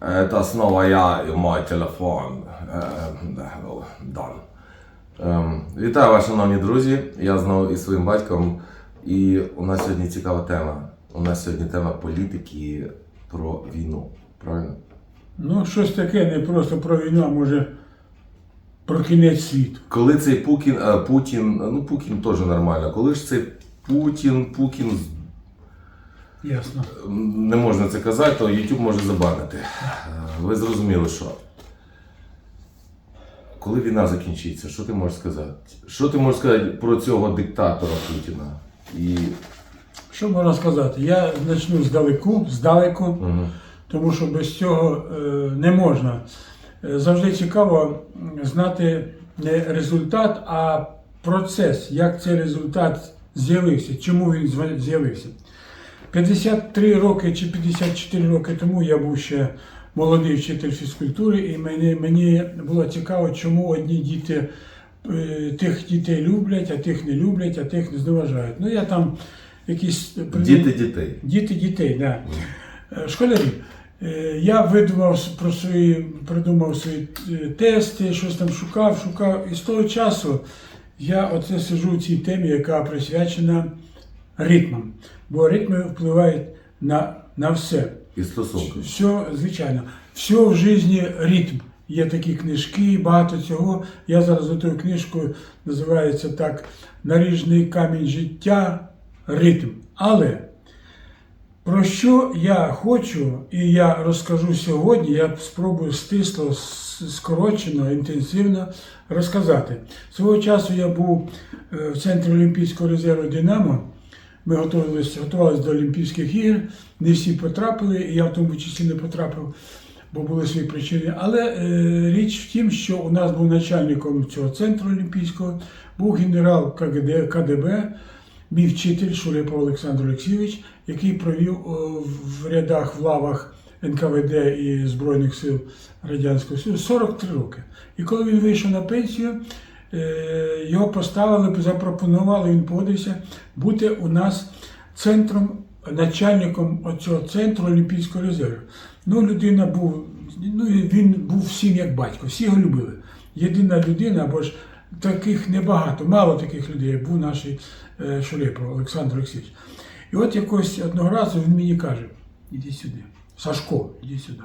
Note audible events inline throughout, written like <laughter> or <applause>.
Это снова я и мой телефон. Да, Дан. Вітаю вас, шановні друзі. Я знову із своїм батьком. І у нас сьогодні цікава тема. У нас сьогодні тема політики про війну. Правильно? Ну, щось таке, не просто про війну, а може про кінець світу. Коли цей Пукін, е, Путін, ну Путін теж нормально. Коли ж цей Путін, Пукін Ясно. не можна це казати, то YouTube може забанити. Е, Ви зрозуміли, що. Коли війна закінчиться, що ти можеш сказати? Що ти можеш сказати про цього диктатора Путіна? І Що можна сказати? Я почну здалеку, здалеку, Мгм. тому що без цього е, не можна. Е, Завжди цікаво знати не результат, а процес, як цей результат з'явився, чому він з'явився. 53 роки чи 54 роки тому я був ще молодий вчитель фізкультури, і мені, мені було цікаво, чому одні діти е, тих дітей люблять, а тих не люблять, а тих не зневажають. Ну я там якісь діти дітей. Діти дітей, да. Е, Школярі. Е, Я видумав про свої, придумав свої тести, щось там шукав, шукав. І з того часу я оце сижу в цій темі, яка присвячена ритмам. Бо ритми впливають на, на все. І стосунки. Все, звичайно, все в житті ритм. Є такі книжки, багато цього. Я зараз готую книжку, називається так Наріжний камінь життя, ритм. Але про що я хочу, і я розкажу сьогодні, я спробую стисло, скорочено, інтенсивно розказати. Свого часу я був е, в центрі Олімпійського резерву Динамо. Ми готувалися, готувалися до Олімпійських ігор. Не всі потрапили, і я в тому числі не потрапив, бо були свої причини. Але е, річ в тім, що у нас був начальником цього центру Олімпійського, був генерал КГД, КДБ, мій вчитель Шурепов Олександр Олексійович, який провів о, в рядах в лавах НКВД і Збройних сил Радянського Союзу 43 роки. І коли він вийшов на пенсію, його поставили, запропонували, він погодився бути у нас центром, начальником цього центру Олімпійського резерву. Ну, людина був, ну він був всім як батько, всі його любили. Єдина людина, або ж таких небагато, мало таких людей, як був наш е, Шулепов Олександр Олексійович. І от якось одного разу він мені каже: іди сюди, Сашко, іди сюди.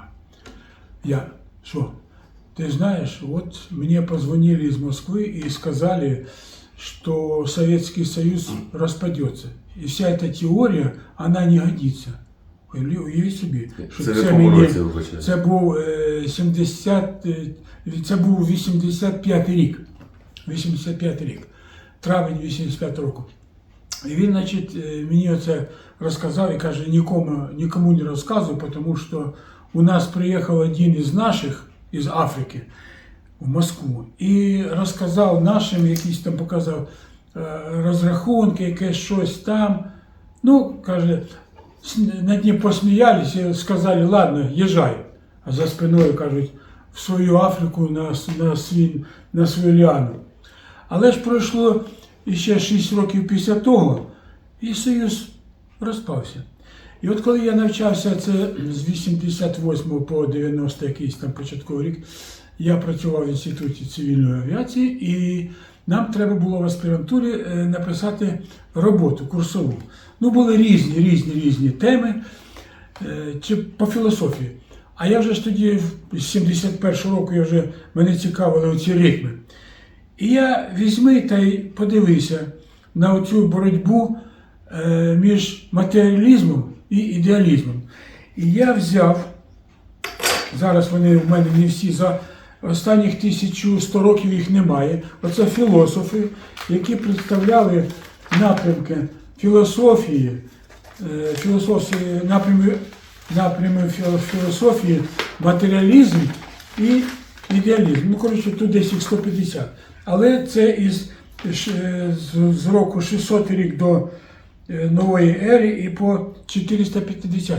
Я, что? Ты знаешь, вот мне позвонили из Москвы и сказали, что Советский Союз распадется. И вся эта теория, она не годится. Уяві- Уявіть собі, що Це в це, якому мені, році вибачте? це був е, 70, е, це був 85 рік. 85 рік. Травень 85 року. І він, значить, е, мені оце розказав і каже, нікому, нікому не розказуй, тому що у нас приїхав один із наших Із Африки в Москву і розказав нашим, якісь там показав е, розрахунки, якесь щось там. Ну, каже, над ним посміялись і сказали, ладно, їжджай. А за спиною кажуть, в свою Африку на, на, свій, на свою ліану. Але ж пройшло ще 6 років після того, і Союз розпався. І от коли я навчався, це з 88 по 90 якийсь там початковий рік, я працював в інституті цивільної авіації, і нам треба було в аспірантурі е, написати роботу курсову. Ну, були різні, різні, різні теми е, чи по філософії. А я вже ж тоді, з 71-го року, я вже мене цікавили оці ритми. І я візьми та й подивися на цю боротьбу е, між матеріалізмом і ідеалізмом. І я взяв, зараз вони в мене не всі за останніх 1100 років їх немає. Оце філософи, які представляли напрямки філософії, е, філософії напрями, напрями філософії, матеріалізм і ідеалізм. Ну, коротше, тут десь їх 150. Але це із з, з року 600 рік до е, нової ери і по 450.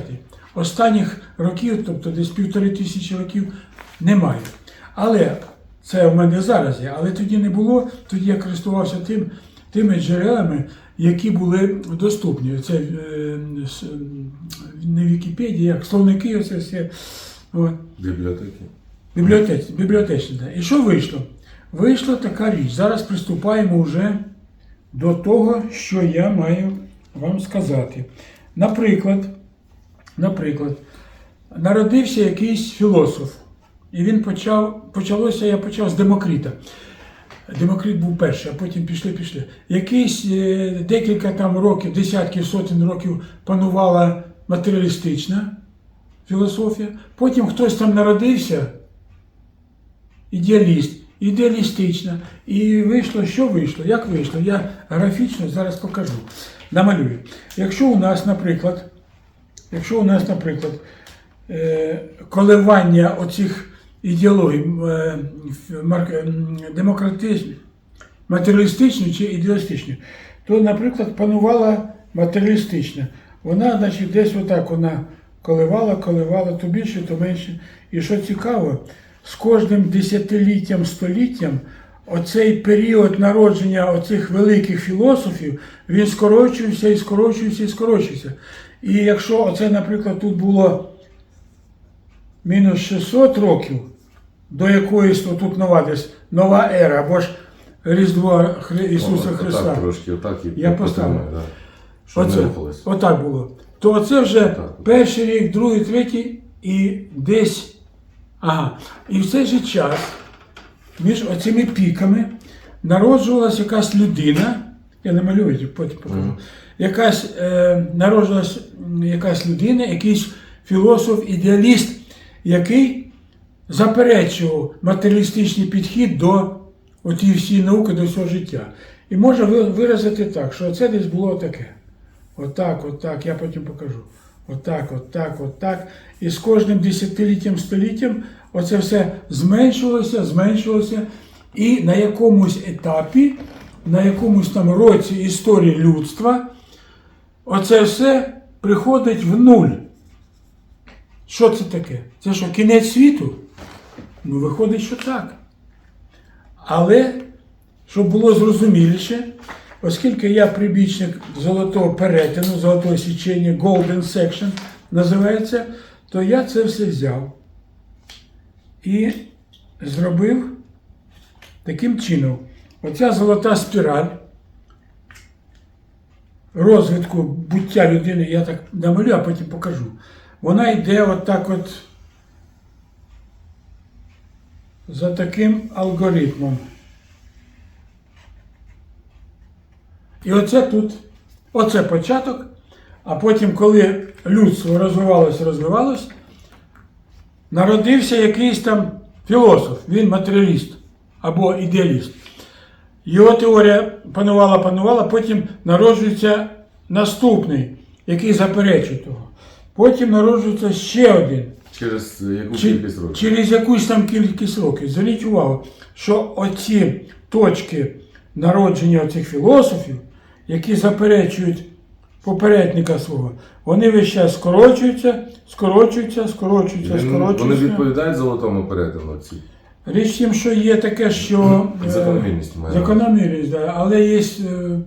Останніх років, тобто десь півтори тисячі років, немає. Але це в мене зараз є, але тоді не було, тоді я користувався тим, тими джерелами, які були доступні. Це е, не Вікіпедія, як словники, оце все От. Бібліотеки. Бібліотечний, да. І що вийшло? Вийшла така річ. Зараз приступаємо вже до того, що я маю вам сказати. Наприклад, наприклад, народився якийсь філософ, і він почав, почалося, я почав з Демокріта. Демокрит був перший, а потім пішли, пішли. Якийсь е, декілька там років, десятків, сотень років панувала матеріалістична філософія. Потім хтось там народився, ідеаліст, ідеалістична. І вийшло, що вийшло? Як вийшло? Я графічно зараз покажу. Намалюю. Якщо у нас, наприклад, якщо у нас, наприклад, е, коливання оцих ідеологій е, мар- м, чи ідеалістичних, то, наприклад, панувала матеріалістична. Вона, значить, десь отак вона коливала, коливала, то більше, то менше. І що цікаво, з кожним десятиліттям, століттям оцей період народження оцих великих філософів, він скорочується і скорочується і скорочується. І якщо оце, наприклад, тут було мінус 600 років до якоїсь тут нова десь нова ера, або ж Різдво Хри- Ісуса Отак Христа. трошки, отак і Я поставлю. Да. Оце, отак було. То оце вже Отак. перший рік, другий, третій і десь. Ага. І в цей же час між оцими піками народжувалася якась людина. Я намалюю, потім покажу. Мгм. Якась е, народжувалася м, якась людина, якийсь філософ-ідеаліст, який заперечував матеріалістичний підхід до отієї всієї науки, до цього життя. І може виразити так, що це десь було таке. Отак, отак, я потім покажу. Отак, отак, отак. І з кожним десятиліттям, століттям оце все зменшувалося, зменшувалося. І на якомусь етапі, на якомусь там році історії людства, оце все приходить в нуль. Що це таке? Це що, кінець світу? Ну, виходить, що так. Але, щоб було зрозуміліше, оскільки я прибічник золотого перетину, золотого січення, Golden Section називається, то я це все взяв і зробив таким чином. Оця золота спіраль розвитку буття людини, я так намалюю, а потім покажу. Вона йде отак от за таким алгоритмом. І оце тут, оце початок, а потім, коли людство розвивалося, розвивалося, народився якийсь там філософ, він матеріаліст або ідеаліст. Його теорія панувала, панувала, потім народжується наступний, який заперечує того. Потім народжується ще один. Через яку Чи- кількість років? через якусь там кількість років. Зверніть увагу, що оці точки народження оцих філософів, які заперечують попередника свого, вони весь час скорочуються, скорочуються, скорочуються, Вони скорочуються. відповідають золотому перетину ці. Річ в тим, що є таке, що е, <clears throat> Закономірність має. закономірність, да, але є е,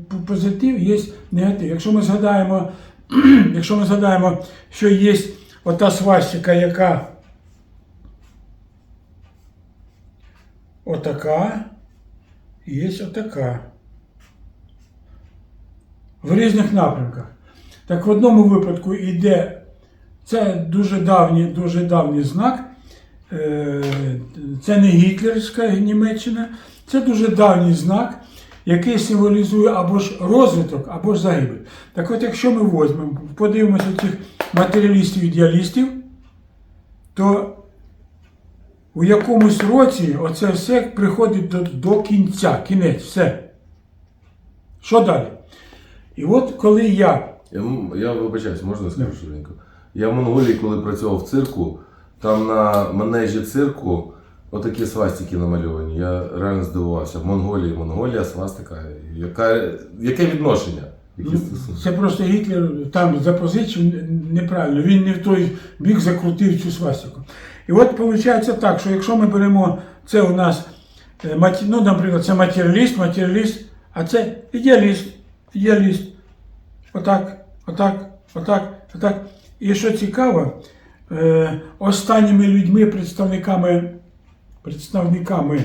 п- позитив, є негатив. Якщо ми згадаємо, <clears throat> якщо ми згадаємо, що є ота свастика, яка отака, і є отака. В різних напрямках. Так в одному випадку йде, це дуже давній, дуже давній знак. Е, Це не гітлерська Німеччина, це дуже давній знак, який символізує або ж розвиток, або ж загибель. Так от, якщо ми візьмемо, подивимося цих матеріалістів-ідеалістів, то у якомусь році оце все приходить до, до кінця, кінець, все. Що далі? І от коли я Я, я вибачаюсь, можна скажу швиденько? Я в Монголії, коли працював в цирку, там на манежі цирку отакі свастики намальовані. Я реально здивувався. В Монголії, Монголія, свастика. Яка, яке відношення? Які Ну, стосунки? Це просто Гітлер там запозичив неправильно. Він не в той бік закрутив цю свастику. І от виходить так, що якщо ми беремо це у нас, е, ну, наприклад, це матеріаліст, матеріаліст, а це ідеаліст, ідеаліст. Отак, отак, отак, отак. І що цікаво, е, останніми людьми, представниками, представниками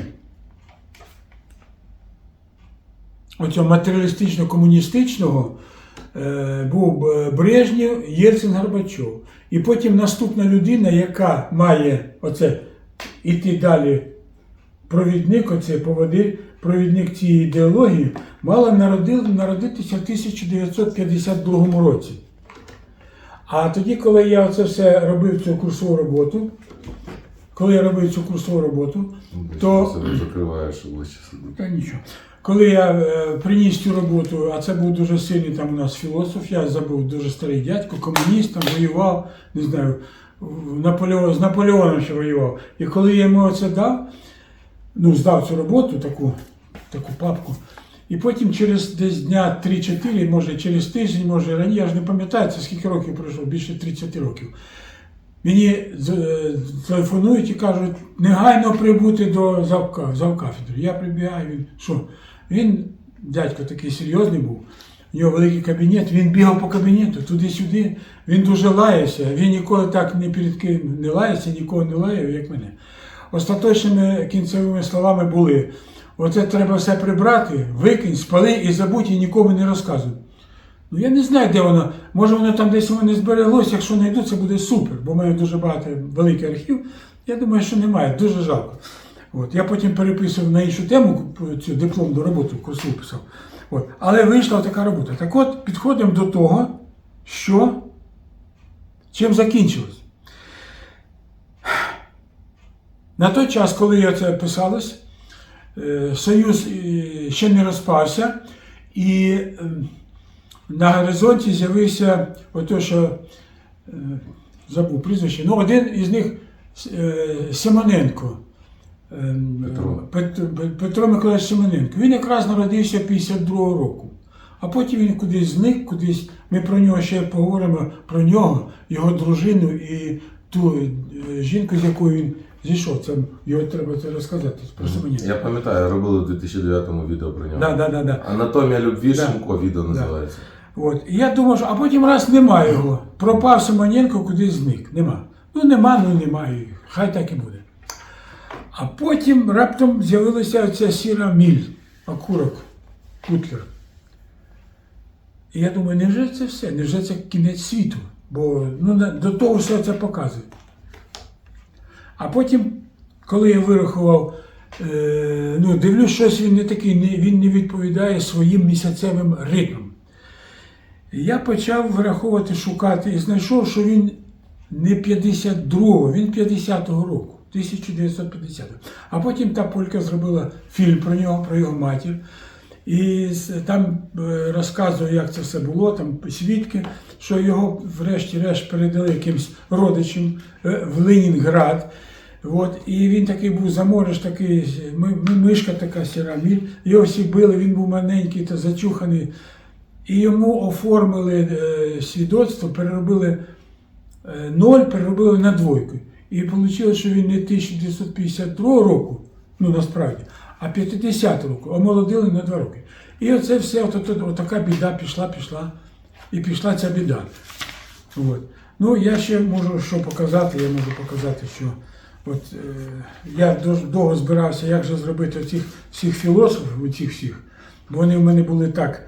оцього матеріалістично-комуністичного е, був е, Брежнєв, Єльцин, Горбачов. І потім наступна людина, яка має оце іти далі, провідник, оце поводи, провідник цієї ідеології, мала народи- народитися в 1952 році. А тоді, коли я це все робив цю курсову роботу, коли я робив цю курсову роботу, то Себе закриваєш та нічого. Коли я е, приніс цю роботу, а це був дуже сильний там у нас філософ, я забув дуже старий дядько, комуніст, там воював, не знаю, Наполеон, з Наполеоном ще воював. І коли я йому це дав, ну, здав цю роботу, таку, таку папку, і потім через десь дня 3-4, може через тиждень, може раніше, я ж не пам'ятаю, це скільки років пройшло, більше 30 років. Мені е, телефонують і кажуть, негайно прибути до завка, завкафедри. Я прибігаю, він що? Він, дядько такий серйозний був, у нього великий кабінет, він бігав по кабінету туди-сюди, він дуже лаявся, він ніколи так ні перед ким не лаявся, нікого не лаяв, як мене. Остаточними кінцевими словами були: оце треба все прибрати, викинь, спали і забудь, і нікому не розказуй. Ну я не знаю, де воно. Може воно там десь у мене збереглося, якщо знайду, це буде супер, бо в мене дуже багато великий архів. Я думаю, що немає, дуже жалко. От. Я потім переписував на іншу тему цю дипломну роботу, курсу писав. От. Але вийшла така робота. Так от підходимо до того, що чим закінчилось. На той час, коли я це писалось, Союз е, ще не розпався, і ем, на горизонті з'явився ото, що е, забув прізвище. Ну, один із них е, Симоненко. Ем, Петро. Пет- Петро Миколаївич Симоненко. Він якраз народився 52-го року. А потім він кудись зник, кудись. Ми про нього ще поговоримо про нього, його дружину і ту е, жінку, з якою він зійшов. Це його треба це розказати про Симоненка. Я пам'ятаю, робили у 2009-му відео про нього. Да, да, да, да. Анатомія любві Да. Шимко відео називається. От. І я думав, що а потім раз немає його. Пропав Симоненко, кудись зник. Нема. Ну нема, ну немає. Хай так і буде. А потім раптом з'явилася ця сіра міль, окурок, Кутлер. І я думаю, невже це все? Невже це кінець світу? Бо ну, на- до того все це показує. А потім, коли я вирахував, е, ну, дивлюсь, щось він не такий, він не відповідає своїм місяцевим ритмам. Я почав вираховувати, шукати і знайшов, що він не 52-го, він 50-го року, 1950-го. А потім та полька зробила фільм про нього, про його матір. І там е, розказує, як це все було, там свідки, що його врешті-решт передали якимсь родичам е, в Ленінград. От, і він такий був заморож, такий, ми, ми- мишка така сіра. Його всі били, він був маленький та зачуханий. І йому оформили е, свідоцтво, переробили ноль, переробили на двойку. І вийшло, що він не 1952 року, ну насправді, а 50 року, омолодили на два роки. І оце все, от, от, от, така біда пішла, пішла, і пішла ця біда. От. Ну, я ще можу що показати, я можу показати, що от, е, я довго збирався, як же зробити цих всіх філософів, цих всіх, бо вони в мене були так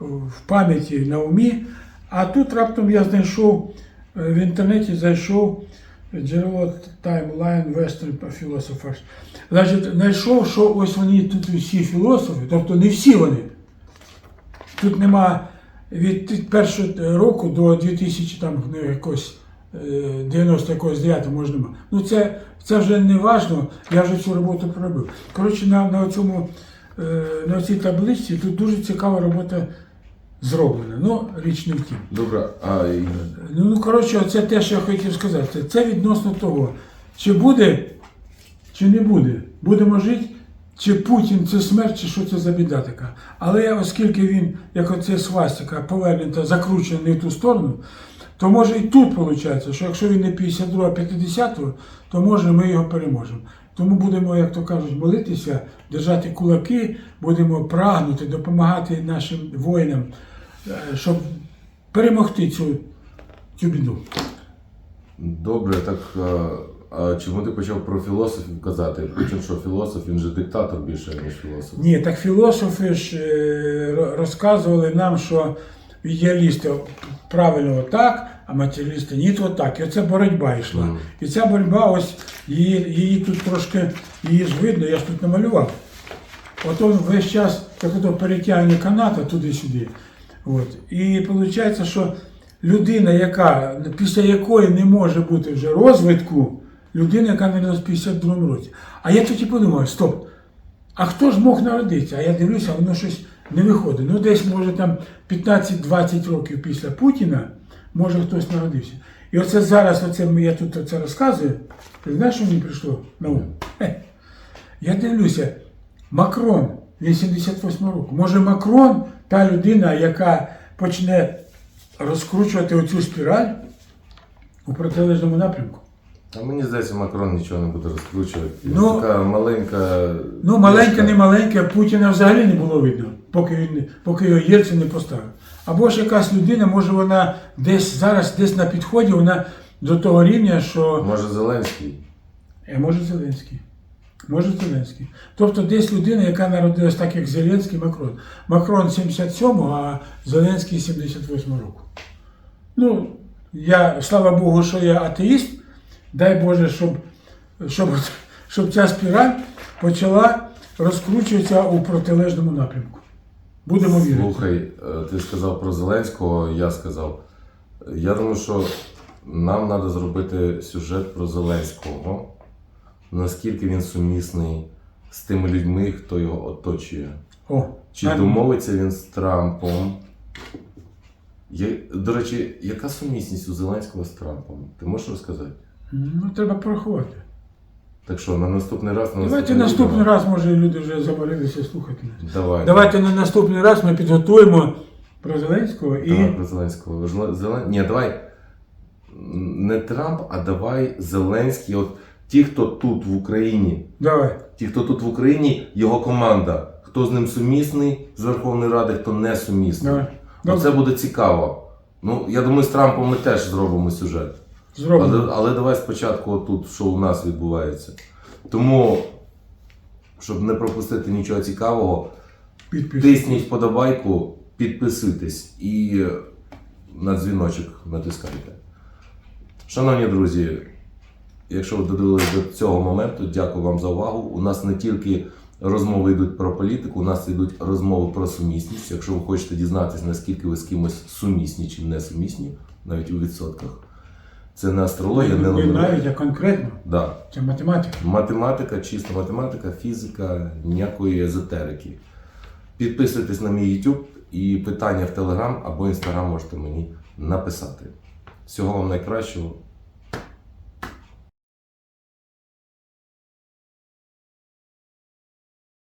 в пам'яті на умі. А тут раптом я знайшов е, в інтернеті зайшов джерело Timeline Western Philosophers. Значить, знайшов, що ось вони тут всі філософи, тобто не всі вони. Тут нема від першого року до 2000 там ну, якось е, 90 якогось 9 може нема. Ну це, це вже не важно, я вже цю роботу проробив. Коротше, на, на, цьому, е, на цій табличці тут дуже цікава робота зроблена. Ну, річ не в тім. Добре, а і Ну, ну коротше, це те, що я хотів сказати. Це, це відносно того, чи буде, чи не буде. Будемо жити, чи Путін це смерть, чи що це за біда така. Але оскільки він, як оце свастика, повернута, закручена не в ту сторону, то може і тут виходить, що якщо він не 52, а 50, то може ми його переможемо. Тому будемо, як то кажуть, молитися, держати кулаки, будемо прагнути, допомагати нашим воїнам, е, щоб перемогти цю, цю біду. Добре, так е, а чому ти почав про філософів казати? Потім що філософ, він же диктатор більше, ніж філософ. Ні, так філософи ж е, розказували нам, що ідеалісти правильно отак, а матеріалісти ні, то так. І оце боротьба йшла. Мгм. І ця боротьба, ось її, її тут трошки її ж видно, я ж тут намалював. От он весь час як ото перетягнення каната туди-сюди. От. І виходить, що людина, яка, після якої не може бути вже розвитку, людина, яка народилась в 52 році. А я тоді подумав, стоп, а хто ж мог народитися? А я дивлюся, воно щось не виходить. Ну, десь, може, там 15-20 років після Путіна, може хтось народився. І оце зараз, оце я тут оце розказую. Ти знаєш, що мені прийшло на ум? Я дивлюся, Макрон, він 78 року. Може, Макрон та людина, яка почне розкручувати оцю спіраль у протилежному напрямку. А мені здається, Макрон нічого не буде розкручувати. Ну, така маленька. Ну, маленьке, дошка. не маленьке, Путіна взагалі не було видно, поки він поки його Єльцин не поставив. Або ж якась людина, може вона десь зараз, десь на підході, вона до того рівня, що Може Зеленський. е, може Зеленський. Може Зеленський. Тобто десь людина, яка народилась так, як Зеленський, Макрон. Макрон 77-го, а Зеленський 78-го року. Ну, я, слава Богу, що я атеїст. Дай Боже, щоб, щоб, щоб ця спіраль почала розкручуватися у протилежному напрямку. Будемо вірити. Слухай, е, ти сказав про Зеленського, я сказав. Я думаю, що нам треба зробити сюжет про Зеленського. Наскільки він сумісний з тими людьми, хто його оточує. О, Чи нам- домовиться він з Трампом? Є, до речі, яка сумісність у Зеленського з Трампом? Ти можеш розказати? Ну, треба порахувати. Так що, на наступний раз на Давайте наступний раз, може, люди вже заморилися слухати нас. Давай. Давайте на наступний раз ми підготуємо про Зеленського і. Давай про Зеленського. Зеле- Зелен... Ні, давай не Трамп, а давай Зеленський. От ті, хто тут в Україні, Давай. ті, хто тут в Україні, його команда. Хто з ним сумісний з Верховної Ради, хто не сумісний. Давай. Ну, це буде цікаво. Ну, я думаю, з Трампом ми теж зробимо сюжет. Зробимо. Але, але давай спочатку отут, що у нас відбувається. Тому, щоб не пропустити нічого цікавого, Підписуйтесь. тисніть вподобайку, підписуйтесь і на дзвіночок натискайте. Шановні друзі, якщо ви додивились до цього моменту, дякую вам за увагу. У нас не тільки розмови йдуть про політику, у нас йдуть розмови про сумісність. Якщо ви хочете дізнатися, наскільки ви з кимось сумісні чи не сумісні, навіть у відсотках. Це не астрологія, не номери. навіть, я конкретно. Да. Це математика. Математика, чиста математика, фізика, ніякої езотерики. Підписуйтесь на мій YouTube і питання в Telegram або Instagram можете мені написати. Всього вам найкращого.